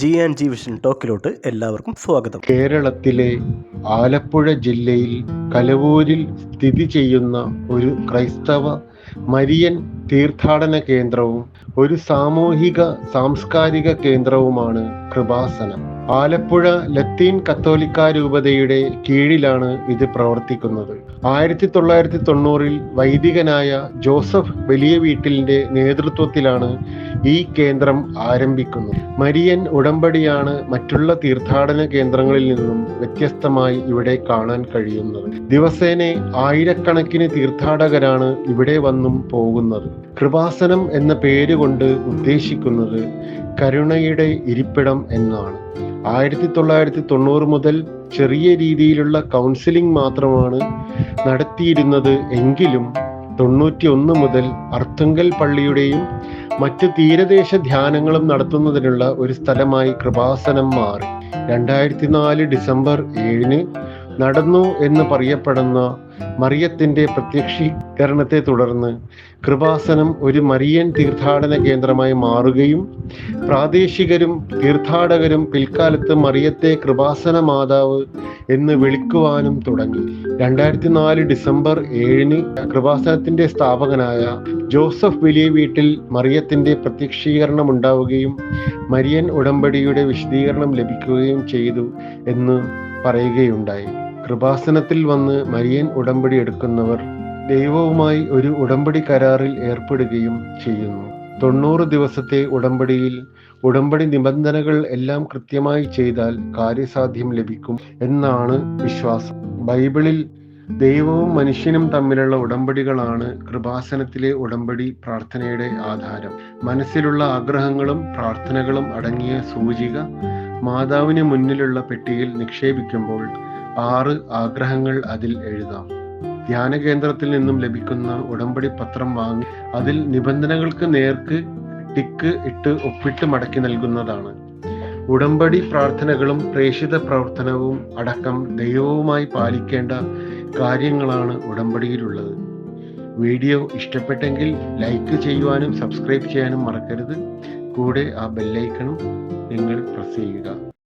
G and G vision ടോക്കിലോട്ട് എല്ലാവർക്കും സ്വാഗതം. കേരളത്തിലെ ആലപ്പുഴ ജില്ലയിൽ കലവൂരിൽ സ്ഥിതി ചെയ്യുന്ന ഒരു ക്രൈസ്തവ മരിയൻ തീർത്ഥാടന കേന്ദ്രവും ഒരു സാമൂഹിക സാംസ്കാരിക കേന്ദ്രവുമാണ് കൃപാസനം. ആലപ്പുഴ ലത്തീൻ കത്തോലിക്ക രൂപതയുടെ കീഴിലാണ് ഇത് പ്രവർത്തിക്കുന്നത്. ആയിരത്തി തൊള്ളായിരത്തി തൊണ്ണൂറിൽ വൈദികനായ ജോസഫ് വലിയ വീട്ടിലിന്റെ നേതൃത്വത്തിലാണ് ഈ കേന്ദ്രം ആരംഭിക്കുന്നു. മരിയൻ ഉടമ്പടിയാണ് മറ്റുള്ള തീർത്ഥാടന കേന്ദ്രങ്ങളിൽ നിന്നും വ്യത്യസ്തമായി ഇവിടെ കാണാൻ കഴിയുന്നത്. ദിവസേന ആയിരക്കണക്കിന് തീർത്ഥാടകരാണ് ഇവിടെ വന്നും പോകുന്നത്. കൃപാസനം എന്ന പേര് കൊണ്ട് ഉദ്ദേശിക്കുന്നത് കരുണയുടെ ഇരിപ്പിടം എന്നാണ്. ആയിരത്തി തൊള്ളായിരത്തി തൊണ്ണൂറ് മുതൽ ചെറിയ രീതിയിലുള്ള കൗൺസിലിംഗ് മാത്രമാണ് നടത്തിയിരുന്നത് എങ്കിലും തൊണ്ണൂറ്റി ഒന്ന് മുതൽ അർത്തുങ്കൽ പള്ളിയുടെയും മറ്റ് തീരദേശ ധ്യാനങ്ങളും നടത്തുന്നതിനുള്ള ഒരു സ്ഥലമായി കൃപാസനം മാറി. രണ്ടായിരത്തി നാല് ഡിസംബർ ഏഴിന് നടന്നു എന്ന് പറയപ്പെടുന്ന മറിയത്തിന്റെ പ്രത്യക്ഷീകരണത്തെ തുടർന്ന് കൃപാസനം ഒരു മറിയൻ തീർത്ഥാടന കേന്ദ്രമായി മാറുകയും പ്രാദേശികരും തീർത്ഥാടകരും പിൽക്കാലത്ത് മറിയത്തെ കൃപാസന മാതാവ് എന്ന് വിളിക്കുവാനും തുടങ്ങി. രണ്ടായിരത്തി നാല് ഡിസംബർ ഏഴിന് കൃപാസനത്തിന്റെ സ്ഥാപകനായ ജോസഫ് വലിയ വീട്ടിൽ മറിയത്തിന്റെ പ്രത്യക്ഷീകരണം ഉണ്ടാവുകയും മരിയൻ ഉടമ്പടിയുടെ വിശദീകരണം ലഭിക്കുകയും ചെയ്തു എന്ന് പറയുകയുണ്ടായി. കൃപാസനത്തിൽ വന്ന് മരിയൻ ഉടമ്പടി എടുക്കുന്നവർ ദൈവവുമായി ഒരു ഉടമ്പടി കരാറിൽ ഏർപ്പെടുകയും ചെയ്യുന്നു. തൊണ്ണൂറ് ദിവസത്തെ ഉടമ്പടിയിൽ ഉടമ്പടി നിബന്ധനകൾ എല്ലാം കൃത്യമായി ചെയ്താൽ കാര്യസാധ്യം ലഭിക്കും എന്നാണ് വിശ്വാസം. ബൈബിളിൽ ദൈവവും മനുഷ്യനും തമ്മിലുള്ള ഉടമ്പടികളാണ് കൃപാസനത്തിലെ ഉടമ്പടി പ്രാർത്ഥനയുടെ ആധാരം. മനസ്സിലുള്ള ആഗ്രഹങ്ങളും പ്രാർത്ഥനകളും അടങ്ങിയ സൂചിക മാതാവിന് മുന്നിലുള്ള പെട്ടിയിൽ നിക്ഷേപിക്കുമ്പോൾ ആറ് ആഗ്രഹങ്ങൾ അതിൽ എഴുതാം. ധ്യാന കേന്ദ്രത്തിൽ നിന്നും ലഭിക്കുന്ന ഉടമ്പടി പത്രം വാങ്ങി അതിൽ നിബന്ധനകൾക്ക് നേർക്ക് ടിക്ക് ഇട്ട് ഒപ്പിട്ട് മടക്കി നൽകുന്നതാണ്. ഉടമ്പടി പ്രാർത്ഥനകളും പ്രേഷിത പ്രവർത്തനവും അടക്കം ദൈവവുമായി പാലിക്കേണ്ട കാര്യങ്ങളാണ് ഉടമ്പടിയിലുള്ളത്. വീഡിയോ ഇഷ്ടപ്പെട്ടെങ്കിൽ ലൈക്ക് ചെയ്യുവാനും സബ്സ്ക്രൈബ് ചെയ്യാനും മറക്കരുത്. കൂടെ ആ ബെല്ലൈക്കണും നിങ്ങൾ പ്രസ് ചെയ്യുക.